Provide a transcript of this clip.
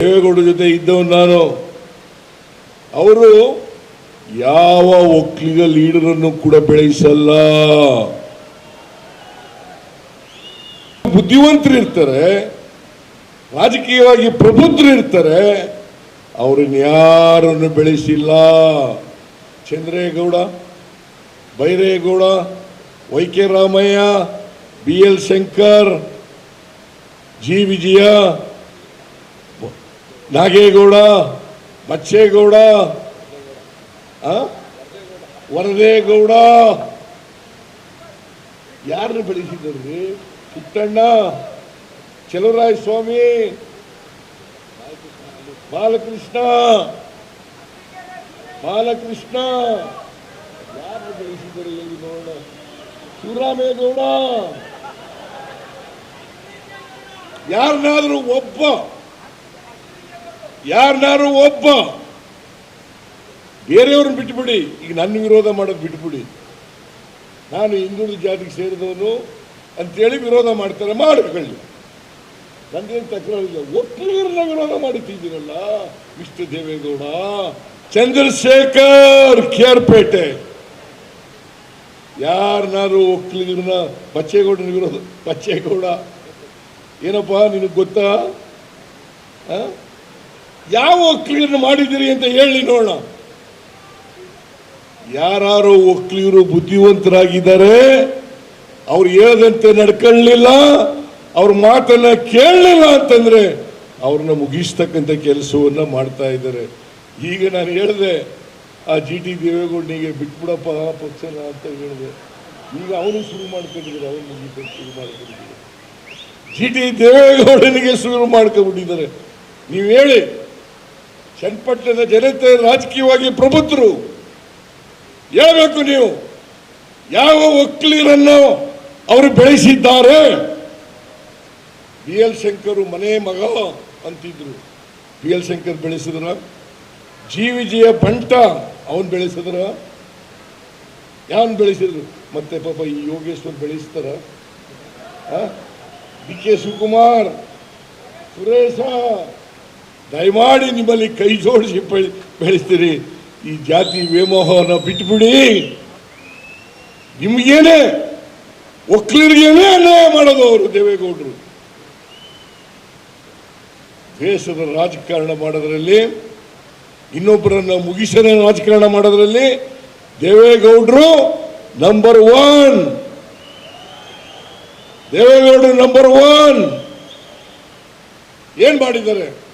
ದೇವೇಗೌಡ ಜೊತೆ ಇದ್ದವನು ನಾನು. ಅವರು ಯಾವ ಒಕ್ಕಲಿಗ ಲೀಡರನ್ನು ಕೂಡ ಬೆಳೆಸಲ್ಲ ಬುದ್ಧಿವಂತರು ಇರ್ತಾರೆ ರಾಜಕೀಯವಾಗಿ ಪ್ರಬುದ್ಧರು ಇರ್ತಾರೆ ಅವ್ರನ್ನ ಯಾರನ್ನು ಬೆಳೆಸಿಲ್ಲ. Chandregowda, Byregowda, Y K Ramaiah, B L Shankar, G Vijaya Nagegowda, Bachegowda? Varadegowda. ಯಾರನ್ನು ಬೆಳೆಸಿದ್ರಿ ಪುಟ್ಟಣ್ಣ ಚಲುವರಾಯ ಸ್ವಾಮಿ ಬಾಲಕೃಷ್ಣ ಬಾಲಕೃಷ್ಣ. ಯಾರನ್ನು ಬೆಳೆಸಿದ್ದಾರೆ ಹೇಳಿ ನೋಡೋಣ. ಶಿವರಾಮೇಗೌಡ. ಯಾರನ್ನಾದ್ರೂ ಒಬ್ಬ ಯಾರನ್ನಾರು ಒಬ್ಬ ಬೇರೆಯವ್ರನ್ನ ಬಿಟ್ಬಿಡಿ. ಈಗ ನನ್ನ ವಿರೋಧ ಮಾಡೋದು ಬಿಟ್ಬಿಡಿ. ನಾನು ಹಿಂದುಳಿದ ಜಾತಿಗೆ ಸೇರಿದವನು ಅಂತೇಳಿ ವಿರೋಧ ಮಾಡ್ತಾರೆ ಮಾಡ್ಕೊಳ್ಳಿ ನಂದೇನು ತಕರಾರಿಲ್ಲ. ಒಕ್ಕಲಿಗರನ್ನ ವಿರೋಧ ಮಾಡುತ್ತಿದ್ದೀರಲ್ಲ ವಿಷ್ಣು ದೇವೇಗೌಡ. ಚಂದ್ರಶೇಖರ್ ಕೇರ್ಪೇಟೆ. ಯಾರನ್ನಾರು ಒಕ್ಕಲಿಗರನ್ನ ಬಚ್ಚೇಗೌಡನ ವಿರೋಧ ಬಚ್ಚೇಗೌಡ. ಏನಪ್ಪ ನಿನಗೆ ಗೊತ್ತಾ? ಆ? ಯಾವ ಒಕ್ಕಲಿಗರನ್ನ ಮಾಡಿದ್ದೀರಿ ಅಂತ ಹೇಳಿ ನೋಡೋಣ. ಯಾರು ಒಕ್ಕಲಿಗರು ಬುದ್ಧಿವಂತರಾಗಿದ್ದಾರೆ, ಅವ್ರು ಹೇಳದಂತೆ ನಡ್ಕೊಳ್ಳಿಲ್ಲ, ಅವ್ರ ಮಾತನ್ನ ಕೇಳಲಿಲ್ಲ ಅಂತಂದ್ರೆ ಅವ್ರನ್ನ ಮುಗಿಸ್ತಕ್ಕಂಥ ಕೆಲಸವನ್ನ ಮಾಡ್ತಾ ಇದ್ದಾರೆ. ಈಗ ನಾನು ಹೇಳಿದೆ, ಆ ಜಿ ಟಿ ದೇವೇಗೌಡನಿಗೆ ಬಿಟ್ಬಿಡಪ್ಪ, ಪಕ್ಷನ ಅಂತ ಹೇಳಿದೆ. ಈಗ ಅವನು ಶುರು ಮಾಡ್ಕೊಂಡಿದ್ದಾರೆ, ಅವನು ಮುಗಿಬೇಕು ಶುರು ಮಾಡ್ಕೊಂಡಿದ್ದಾರೆ. ಜಿ ಟಿ ದೇವೇಗೌಡನಿಗೆ ಶುರು ಮಾಡ್ಕೊಂಡ್ಬಿಟ್ಟಿದ್ದಾರೆ. ನೀವು ಹೇಳಿ. ಚನ್ನಪಟ್ಟಣದ ಜನತೆ ರಾಜಕೀಯವಾಗಿ ಪ್ರಬುದ್ಧರು. ಹೇಳಬೇಕು ನೀವು, ಯಾವ ಒಕ್ಕಲಿಗರನ್ನು ಅವರು ಬೆಳೆಸಿದ್ದಾರೆ? ಬಿ ಎಲ್ ಶಂಕರ್ ಮನೆ ಮಗ ಅಂತಿದ್ರು. ಬಿ ಎಲ್ ಶಂಕರ್ ಬೆಳೆಸಿದ್ರ? ಜಿ ವಿಜಯ ಬಂಟ ಅವನು ಬೆಳೆಸಿದ್ರ? ಯಾವನ್ ಬೆಳೆಸಿದ್ರು? ಮತ್ತೆ ಪಾಪ ಈ ಯೋಗೇಶ್ವರ್ ಬೆಳೆಸ್ತಾರ? ಡಿ ಕೆ ಶಿವಕುಮಾರ್, ಸುರೇಶ ದಯಮಾಡಿ ನಿಮ್ಮಲ್ಲಿ ಕೈ ಜೋಡಿಸಿ ಬೆಳೆ- ಬೆಳೆಸ್ತೀರಿ. ಈ ಜಾತಿ ವ್ಯಾಮೋಹವನ್ನು ಬಿಟ್ಬಿಡಿ. ನಿಮ್ಗೇನೆ ಒಕ್ಕಲಿಗೇನೆ ಅನ್ಯಾಯ ಮಾಡೋದು ಅವರು ದೇವೇಗೌಡರು. ದೇಶದ ರಾಜಕಾರಣ ಮಾಡೋದ್ರಲ್ಲಿ, ಇನ್ನೊಬ್ಬರನ್ನ ಮುಗಿಸನ ರಾಜಕಾರಣ ಮಾಡೋದ್ರಲ್ಲಿ ದೇವೇಗೌಡರು ನಂಬರ್ ಒನ್ ದೇವೇಗೌಡರು ನಂಬರ್ ಒನ್ ಏನ್ ಮಾಡಿದ್ದಾರೆ?